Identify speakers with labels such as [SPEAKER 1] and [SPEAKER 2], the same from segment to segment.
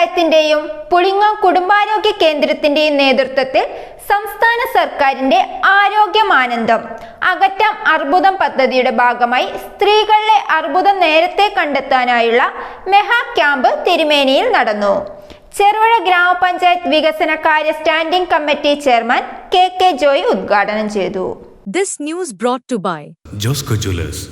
[SPEAKER 1] ഗ്രാമപഞ്ചായത്തിന്റെയും പുളിങ്ങോം കുടുംബാരോഗ്യ കേന്ദ്രത്തിന്റെയും നേതൃത്വത്തിൽ സംസ്ഥാന സർക്കാരിന്റെ ആരോഗ്യമാനന്ദം അകറ്റം അർബുദം പദ്ധതിയുടെ ഭാഗമായി സ്ത്രീകളിലെ അർബുദം നേരത്തെ കണ്ടെത്താനായുള്ള മെഹാ ക്യാമ്പ് തിരുമേനിയിൽ നടന്നു. ചെറുപുഴ ഗ്രാമപഞ്ചായത്ത് വികസന കാര്യ standing committee chairman K K Joy ഉദ്ഘാടനം ചെയ്തു.
[SPEAKER 2] This news brought to by
[SPEAKER 3] Josco jewellers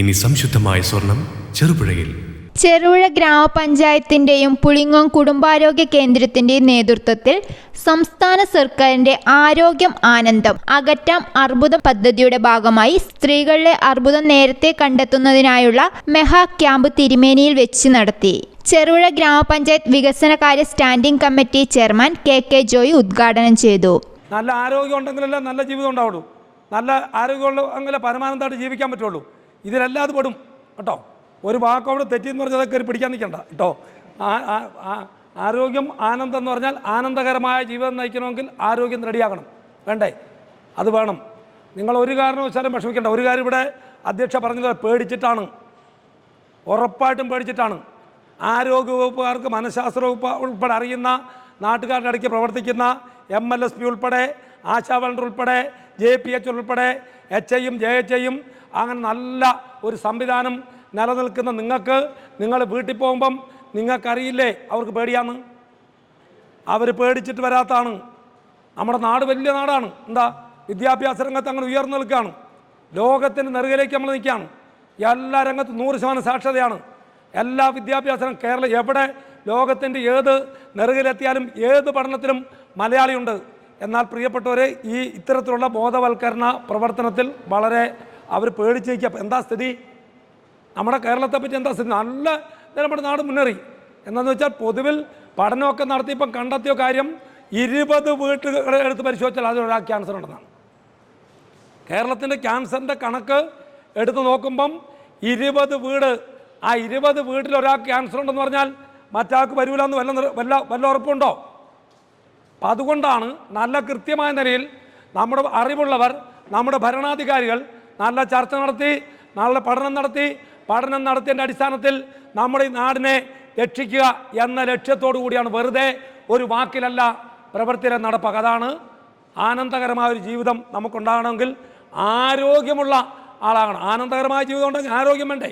[SPEAKER 3] ഇനി സംശുദ്ധമായ സ്വർണം ചെറുപുഴയിൽ.
[SPEAKER 1] ചെറുപുഴ ഗ്രാമപഞ്ചായത്തിന്റെയും പുളിങ്ങോം കുടുംബാരോഗ്യ കേന്ദ്രത്തിന്റെയും നേതൃത്വത്തിൽ സംസ്ഥാന സർക്കാരിന്റെ ആരോഗ്യം ആനന്ദം അകറ്റാം അർബുദം പദ്ധതിയുടെ ഭാഗമായി സ്ത്രീകളിലെ അർബുദം നേരത്തെ കണ്ടെത്തുന്നതിനായുള്ള മെഹാ ക്യാമ്പ് തിരുമേനിയിൽ വെച്ച് നടത്തി. ചെറുപുഴ ഗ്രാമപഞ്ചായത്ത് വികസനകാര്യ standing committee chairman K K Joy ഉദ്ഘാടനം ചെയ്തു.
[SPEAKER 4] നല്ല ആരോഗ്യം ഉണ്ടെങ്കിലല്ലേ നല്ല ജീവിതം ഉണ്ടാവുള്ളൂ. നല്ല ആരോഗ്യമുള്ള അങ്ങനെ പരമാനന്ദമായിട്ട് ജീവിക്കാൻ പറ്റുള്ളൂ. ഇതിലെല്ലാം അത് പെടും. കേട്ടോ? ഒരു വാക്കവിടെ തെറ്റിയെന്ന് പറഞ്ഞാൽ കയറി പിടിക്കാൻ നിൽക്കണ്ട കേട്ടോ. ആരോഗ്യം ആനന്ദം എന്ന് പറഞ്ഞാൽ ആനന്ദകരമായ ജീവിതം നയിക്കണമെങ്കിൽ ആരോഗ്യം റെഡിയാകണം. വേണ്ടേ? അത് വേണം. നിങ്ങൾ ഒരു കാരണവശാലും വിഷമിക്കേണ്ട. ഒരു കാര്യം ഇവിടെ അധ്യക്ഷ പറഞ്ഞത് പേടിച്ചിട്ടാണ്. ഉറപ്പായിട്ടും പേടിച്ചിട്ടാണ്. ആരോഗ്യ വകുപ്പുകാർക്ക് മനഃശാസ്ത്ര വകുപ്പ് ഉൾപ്പെടെ അറിയുന്ന നാട്ടുകാരുടെ ഇടയ്ക്ക് പ്രവർത്തിക്കുന്ന എം എൽ എസ് പി ഉൾപ്പെടെ ആശാ വളണ്ടർ ഉൾപ്പെടെ ജെ പി എച്ച് ഉൾപ്പെടെ എച്ച് ഐയും ജെ എച്ച് ഐയും അങ്ങനെ നല്ല ഒരു സംവിധാനം നിലനിൽക്കുന്ന നിങ്ങൾക്ക് നിങ്ങൾ വീട്ടിൽ പോകുമ്പം നിങ്ങൾക്കറിയില്ലേ അവർക്ക് പേടിയാന്ന്? അവർ പേടിച്ചിട്ട് വരാത്താണ് നമ്മുടെ നാട് വലിയ നാടാണ്. എന്താ? വിദ്യാഭ്യാസ രംഗത്ത് അങ്ങനെ ഉയർന്നു നിൽക്കുകയാണ്. ലോകത്തിന്റെ നെറുകയിലേക്ക് നമ്മൾ നിൽക്കുകയാണ്. എല്ലാ രംഗത്തും നൂറ് ശതമാനം സാക്ഷരതയാണ്. എല്ലാ വിദ്യാഭ്യാസവും കേരളം എവിടെ ലോകത്തിന്റെ ഏത് നെറുകയിലെത്തിയാലും ഏത് പഠനത്തിലും മലയാളിയുണ്ട്. എന്നാൽ പ്രിയപ്പെട്ടവരെ ഈ ഇത്തരത്തിലുള്ള ബോധവൽക്കരണ പ്രവർത്തനത്തിൽ വളരെ അവർ പേടിച്ചേക്കുക എന്താ സ്ഥിതി? നമ്മുടെ കേരളത്തെ പറ്റി എന്താ സ്ഥിതി? നല്ല നമ്മുടെ നാട് മുന്നേറി. എന്താണെന്ന് വെച്ചാൽ പൊതുവിൽ പഠനമൊക്കെ നടത്തിയപ്പം കണ്ടെത്തിയ കാര്യം ഇരുപത് വീട്ടുകൾ എടുത്ത് പരിശോധിച്ചാൽ അതിൽ ഒരാൾ ക്യാൻസർ ഉണ്ടെന്നാണ്. കേരളത്തിന്റെ ക്യാൻസറിന്റെ കണക്ക് എടുത്ത് നോക്കുമ്പം ഇരുപത് വീട് ആ ഇരുപത് വീട്ടിൽ ക്യാൻസർ ഉണ്ടെന്ന് പറഞ്ഞാൽ മറ്റാൾക്ക് വരൂല എന്ന് വല്ല വല്ല വല്ല ഉറപ്പുണ്ടോ? അപ്പം അതുകൊണ്ടാണ് നല്ല കൃത്യമായ നിലയിൽ നമ്മുടെ അറിവുള്ളവർ നമ്മുടെ ഭരണാധികാരികൾ നല്ല ചർച്ച നടത്തി നല്ല പഠനം നടത്തി പഠനം നടത്തിയതിന്റെ അടിസ്ഥാനത്തിൽ നമ്മുടെ ഈ നാടിനെ രക്ഷിക്കുക എന്ന ലക്ഷ്യത്തോടു കൂടിയാണ് വെറുതെ ഒരു വാക്കിലല്ല പ്രവൃത്തിയിലെ നടപ്പാക്കുക അതാണ് ആനന്ദകരമായ ഒരു ജീവിതം നമുക്കുണ്ടാകണമെങ്കിൽ ആരോഗ്യമുള്ള ആളാകണം. ആനന്ദകരമായ ജീവിതം ഉണ്ടെങ്കിൽ ആരോഗ്യം വേണ്ടേ?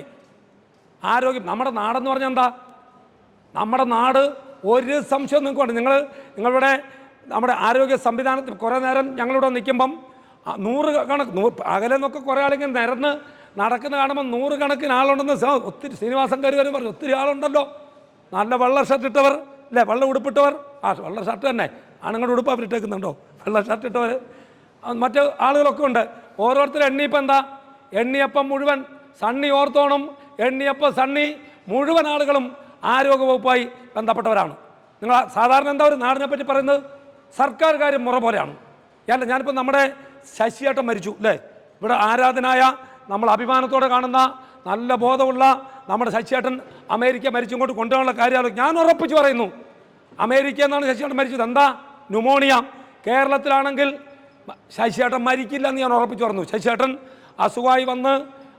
[SPEAKER 4] ആരോഗ്യം. നമ്മുടെ നാടെന്ന് പറഞ്ഞാൽ എന്താ? നമ്മുടെ നാട് ഒരു സംശയം നിങ്ങൾക്ക് വേണ്ട. നിങ്ങൾ നിങ്ങളിവിടെ നമ്മുടെ ആരോഗ്യ സംവിധാനത്തിൽ കുറേ നേരം ഞങ്ങളിവിടെ നിൽക്കുമ്പം നൂറ് കണക്ക് നൂ അകലെ നിന്നൊക്കെ കുറേ ആളിങ്ങനെ നിരന്ന് നടക്കുന്ന കാണുമ്പോൾ നൂറുകണക്കിന് ആളുണ്ടെന്ന് ഒത്തിരി ശ്രീനിവാസൻ കരുവരും വരും പറഞ്ഞു. ഒത്തിരി ആളുണ്ടല്ലോ. നല്ല വെള്ള ഷർട്ട് ഇട്ടവർ അല്ലേ? വെള്ള ഉടുപ്പിട്ടവർ. ആ വെള്ള ഷർട്ട് തന്നെ. ആണുങ്ങളുടെ ഉടുപ്പ് അവർ ഇട്ടേക്കുന്നുണ്ടോ? വെള്ള ഷർട്ട് ഇട്ടവർ മറ്റ് ആളുകളൊക്കെ ഉണ്ട്. ഓരോരുത്തരും എണ്ണിയപ്പം എന്താ? എണ്ണിയപ്പം മുഴുവൻ സണ്ണി ഓർത്തോണം എണ്ണിയപ്പം സണ്ണി മുഴുവൻ ആളുകളും ആരോഗ്യവകുപ്പുമായി ബന്ധപ്പെട്ടവരാണ്. നിങ്ങൾ സാധാരണ എന്താ ഒരു നാടിനെ പറ്റി പറയുന്നത്? സർക്കാർ കാര്യം മുറ പോലെയാണ്. അല്ല ഞാനിപ്പോൾ നമ്മുടെ ശശിയേട്ടൻ മരിച്ചു അല്ലേ? ഇവിടെ ആരാധനായ നമ്മൾ അഭിമാനത്തോടെ കാണുന്ന നല്ല ബോധമുള്ള നമ്മുടെ ശശിയേട്ടൻ അമേരിക്ക മരിച്ചിങ്ങോട്ട് കൊണ്ടുപോകാനുള്ള കാര്യമാണ്. ഞാൻ ഉറപ്പിച്ച് പറയുന്നു. അമേരിക്ക എന്നാണ് ശശിയേട്ടൻ മരിച്ചത്. എന്താ? ന്യൂമോണിയ. കേരളത്തിലാണെങ്കിൽ ശശിയേട്ടൻ മരിക്കില്ല എന്ന് ഞാൻ ഉറപ്പിച്ച് പറഞ്ഞു ശശിയേട്ടൻ അസുഖമായി വന്ന്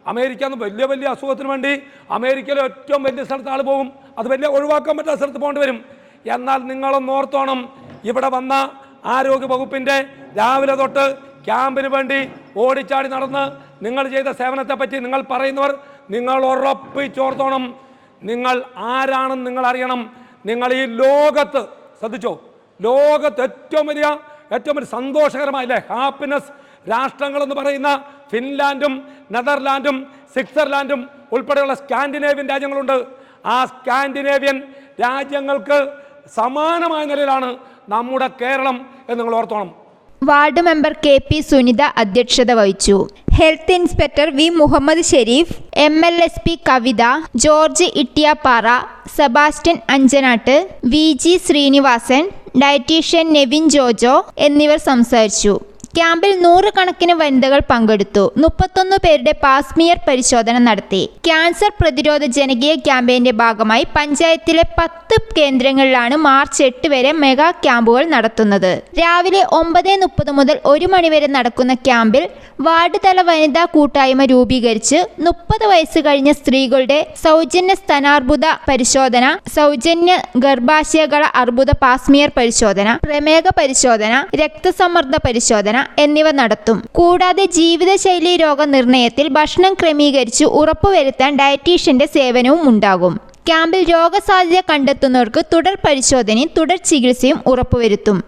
[SPEAKER 4] അമേരിക്ക എന്ന് വലിയ വലിയ അസുഖത്തിന് വേണ്ടി അമേരിക്കയിലെ ഏറ്റവും വലിയ സ്ഥലത്ത് ആൾ പോകും അത് വലിയ ഒഴിവാക്കാൻ പറ്റാത്ത സ്ഥലത്ത് പോകേണ്ടി വരും. എന്നാൽ നിങ്ങളൊന്ന് ഓർത്തോണം. ഇവിടെ വന്ന ആരോഗ്യ വകുപ്പിന്റെ രാവിലെ തൊട്ട് ക്യാമ്പിന് വേണ്ടി ഓടിച്ചാടി നടന്ന് നിങ്ങൾ ചെയ്ത സേവനത്തെ പറ്റി നിങ്ങൾ പറയുന്നവർ നിങ്ങൾ ഉറപ്പിച്ചോർത്തോണം. നിങ്ങൾ ആരാണെന്ന് നിങ്ങൾ അറിയണം. നിങ്ങൾ ഈ ലോകത്ത് ശ്രദ്ധിച്ചോ ലോകത്ത് ഏറ്റവും വലിയ ഏറ്റവും വലിയ സന്തോഷകരമായില്ലേ ഹാപ്പിനെസ് രാഷ്ട്രങ്ങളെന്ന് പറയുന്ന ഫിൻലാൻഡും നെതർലാൻഡും സ്വിറ്റ്സർലാൻഡും ഉൾപ്പെടെയുള്ള സ്കാൻഡിനേവ്യൻ രാജ്യങ്ങളുണ്ട്. ആ സ്കാൻഡിനേവ്യൻ രാജ്യങ്ങൾക്ക് സമാനമായ നിലയിലാണ് നമ്മുടെ കേരളം എന്ന് നിങ്ങൾ ഓർത്തോണം.
[SPEAKER 1] Ward member K P Sunitha അധ്യക്ഷത വഹിച്ചു. Health inspector V Muhammad Sharif M L S P Kavitha George Ittiyappara Sebastian Anchanatt V G Sreenivasan dietitian Nevin Jojo എന്നിവർ സംസാരിച്ചു. ക്യാമ്പിൽ നൂറുകണക്കിന് വനിതകൾ പങ്കെടുത്തു. മുപ്പത്തൊന്ന് പേരുടെ പാസ്മിയർ പരിശോധന നടത്തി. ക്യാൻസർ പ്രതിരോധ ജനകീയ ക്യാമ്പയിന്റെ ഭാഗമായി പഞ്ചായത്തിലെ പത്ത് കേന്ദ്രങ്ങളിലാണ് മാർച്ച് എട്ട് വരെ മെഗാ ക്യാമ്പുകൾ നടത്തുന്നത്. രാവിലെ ഒമ്പത് മുപ്പത് മുതൽ ഒരു മണിവരെ നടക്കുന്ന ക്യാമ്പിൽ വാർഡ് തല വനിതാ കൂട്ടായ്മ രൂപീകരിച്ച് മുപ്പത് വയസ്സ് കഴിഞ്ഞ സ്ത്രീകളുടെ സൗജന്യ സ്തനാർബുദ പരിശോധന സൗജന്യ ഗർഭാശയകള അർബുദ പാസ്മിയർ പരിശോധന പ്രമേഹ പരിശോധന രക്തസമ്മർദ്ദ പരിശോധന എന്നിവ നടത്തും. കൂടാതെ ജീവിതശൈലി രോഗനിർണയത്തിൽ ഭക്ഷണം ക്രമീകരിച്ച് ഉറപ്പുവരുത്താൻ ഡയറ്റീഷ്യന്റെ സേവനവും ഉണ്ടാകും. ക്യാമ്പിൽ രോഗസാധ്യത കണ്ടെത്തുന്നവർക്ക് തുടർ പരിശോധനയും തുടർ ചികിത്സയും ഉറപ്പുവരുത്തും.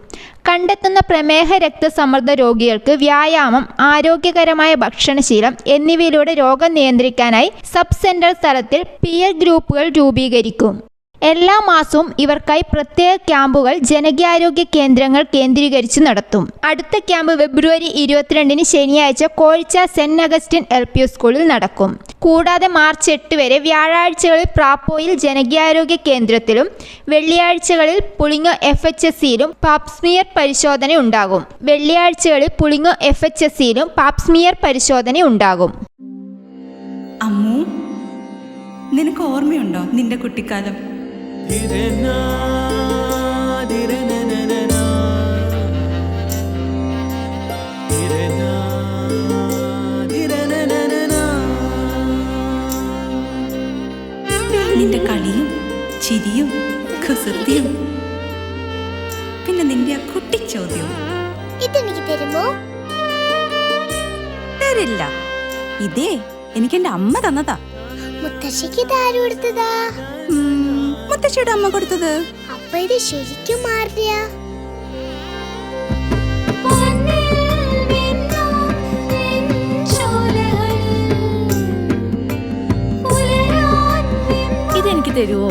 [SPEAKER 1] കണ്ടെത്തുന്ന പ്രമേഹ രക്തസമ്മർദ്ദ രോഗികൾക്ക് വ്യായാമം ആരോഗ്യകരമായ ഭക്ഷണശീലം എന്നിവയിലൂടെ രോഗം നിയന്ത്രിക്കാനായി സബ് സെന്റർ തലത്തിൽ പിയർ ഗ്രൂപ്പുകൾ രൂപീകരിക്കും. എല്ലാ മാസവും ഇവർക്കായി പ്രത്യേക ക്യാമ്പുകൾ ജനകീയാരോഗ്യ കേന്ദ്രങ്ങൾ കേന്ദ്രീകരിച്ച് നടത്തും. അടുത്ത ക്യാമ്പ് ഫെബ്രുവരി ഇരുപത്തിരണ്ടിന് ശനിയാഴ്ച കോഴിച്ച സെന്റ് അഗസ്റ്റിൻ എൽ പി സ്കൂളിൽ നടക്കും. കൂടാതെ മാർച്ച് എട്ട് വരെ വ്യാഴാഴ്ചകളിൽ പ്രാപ്പോയിൽ ജനകീയാരോഗ്യ കേന്ദ്രത്തിലും വെള്ളിയാഴ്ചകളിൽ പുളിങ്ങ എഫ് എച്ച് എസ് സിയിലും പാപ്സ്മിയർ പരിശോധന ഉണ്ടാകും. വെള്ളിയാഴ്ചകളിൽ പുളിങ്ങ എഫ് എച്ച് എസ് സിയിലും പാപ്സ്മിയർ പരിശോധന ഉണ്ടാകും.
[SPEAKER 5] അമ്മു നിനക്ക് ഓർമ്മയുണ്ടോ നിന്റെ കുട്ടിക്കാലം? നിന്റെ കളിയും ചിരിയും കുസൃതിയും പിന്നെ നിന്റെ ആ കുട്ടിച്ചോദ്യവും.
[SPEAKER 6] ഇതെനിക്ക് തരുമോ?
[SPEAKER 5] തരില്ല. ഇതേ എനിക്ക് എന്റെ അമ്മ തന്നതാ.
[SPEAKER 6] മുത്തശ്ശിക്ക് ഇത് ആര് കൊടുത്തതാ
[SPEAKER 5] ഉം, മുത്തശ്ശിയുടെ അമ്മ കൊടുത്തത്?
[SPEAKER 6] അപ്പൊ ഇത് ശരിക്കും മാറിയ.
[SPEAKER 5] ഇതെനിക്ക് തരുമോ